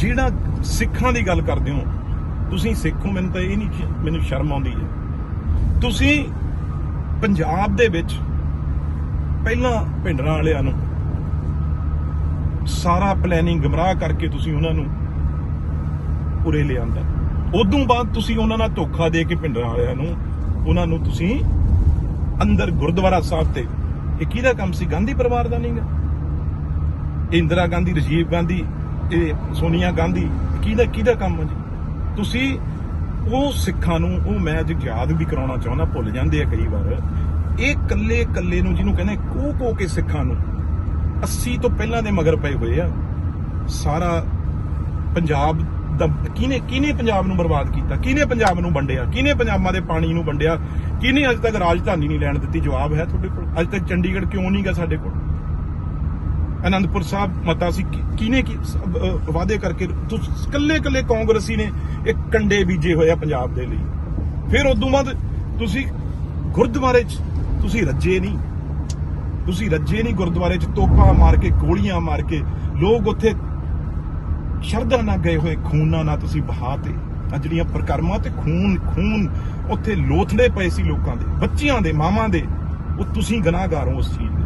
ਜਿਹੜਾ ਸਿੱਖਾਂ ਦੀ ਗੱਲ ਕਰਦੇ ਹੋ, ਤੁਸੀਂ ਸਿੱਖ ਹੋ, ਮੈਨੂੰ ਤਾਂ ਇਹ ਨਹੀਂ ਮੈਨੂੰ ਸ਼ਰਮ ਆਉਂਦੀ ਹੈ। ਤੁਸੀਂ ਪੰਜਾਬ ਦੇ ਵਿੱਚ ਪਹਿਲਾਂ ਭਿੰਡਰਾਂ ਵਾਲਿਆਂ ਨੂੰ ਸਾਰਾ ਪਲੈਨਿੰਗ ਗਮਰਾਹ ਕਰਕੇ ਤੁਸੀਂ ਉਹਨਾਂ ਨੂੰ ਉਰੇ ਲਿਆਂਦਾ ਉਦੋਂ ਬਾਅਦ ਤੁਸੀਂ ਉਹਨਾਂ ਨਾਲ ਧੋਖਾ ਦੇ ਕੇ ਭਿੰਡਰਾਂ ਵਾਲਿਆਂ ਨੂੰ, ਉਹਨਾਂ ਨੂੰ ਤੁਸੀਂ ਅੰਦਰ ਗੁਰਦੁਆਰਾ ਸਾਹਿਬ ਤੇ, ਇਹ ਕਿਹਦਾ ਕੰਮ ਸੀ? ਗਾਂਧੀ ਪਰਿਵਾਰ ਦਾ ਨਹੀਂਗਾ। ਇੰਦਰਾ ਗਾਂਧੀ, ਰਾਜੀਵ ਗਾਂਧੀ ਇਹ ਸੋਨੀਆ ਗਾਂਧੀ, ਕਿਹਦਾ ਕਿਹਦਾ ਕੰਮ ਹੈ ਜੀ? ਤੁਸੀਂ ਉਹ ਸਿੱਖਾਂ ਨੂੰ, ਉਹ ਮੈਂ ਅੱਜ ਯਾਦ ਵੀ ਕਰਾਉਣਾ ਚਾਹੁੰਦਾ, ਭੁੱਲ ਜਾਂਦੇ ਆ ਕਈ ਵਾਰ। ਇਹ ਕੱਲੇ ਕੱਲੇ ਨੂੰ ਜਿਹਨੂੰ ਕਹਿੰਦੇ ਕੋ ਕੋ ਕੇ ਸਿੱਖਾਂ ਨੂੰ 80 ਤੋਂ ਪਹਿਲਾਂ ਦੇ ਮਗਰ ਪਏ ਹੋਏ ਆ। ਸਾਰਾ ਪੰਜਾਬ ਦਾ, ਕਿਹਨੇ ਕਿਹਨੇ ਪੰਜਾਬ ਨੂੰ ਬਰਬਾਦ ਕੀਤਾ? ਕਿਹਨੇ ਪੰਜਾਬ ਨੂੰ ਵੰਡਿਆ? ਕਿਹਨੇ ਪੰਜਾਬਾਂ ਦੇ ਪਾਣੀ ਨੂੰ ਵੰਡਿਆ? ਕਿਹਨੇ ਅੱਜ ਤੱਕ ਰਾਜਧਾਨੀ ਨਹੀਂ ਲੈਣ ਦਿੱਤੀ? ਜਵਾਬ ਹੈ ਤੁਹਾਡੇ ਕੋਲ? ਅੱਜ ਤੱਕ ਚੰਡੀਗੜ੍ਹ ਕਿਉਂ ਨਹੀਂਗਾ ਸਾਡੇ ਕੋਲ? ਅਨੰਦਪੁਰ ਸਾਹਿਬ ਮਤਾ ਸੀ। ਕਿ- ਕਿਹਨੇ ਕੀ ਵਾਅਦੇ ਕਰਕੇ ਤੁਸੀਂ ਕੱਲੇ ਕੱਲੇ ਕਾਂਗਰਸੀ ਨੇ ਇੱਕ ਕੰਡੇ ਬੀਜੇ ਹੋਏ ਆ ਪੰਜਾਬ ਦੇ ਲਈ। ਫਿਰ ਉਦੋਂ ਬਾਅਦ ਤੁਸੀਂ ਗੁਰਦੁਆਰੇ 'ਚ ਤੁਸੀਂ ਰੱਜੇ ਨਹੀਂ। ਤੁਸੀਂ ਰੱਜੇ ਨਹੀਂ ਗੁਰਦੁਆਰੇ 'ਚ, ਤੋਪਾਂ ਮਾਰ ਕੇ, ਗੋਲੀਆਂ ਮਾਰ ਕੇ, ਲੋਕ ਉੱਥੇ ਸ਼ਰਧਾ ਨਾਲ ਗਏ ਹੋਏ, ਖੂਨਾਂ ਨਾਲ ਤੁਸੀਂ ਬਹਾਤੇ ਆ ਜਿਹੜੀਆਂ ਪ੍ਰਕਰਮਾਂ ਤੇ ਖੂਨ ਖੂਨ ਉੱਥੇ ਲੋਥੜੇ ਪਏ ਸੀ ਲੋਕਾਂ ਦੇ, ਬੱਚਿਆਂ ਦੇ, ਮਾਵਾਂ ਦੇ। ਉਹ ਤੁਸੀਂ ਗੁਨਾਹਗਾਰ ਹੋ ਉਸ ਚੀਜ਼ ਦੇ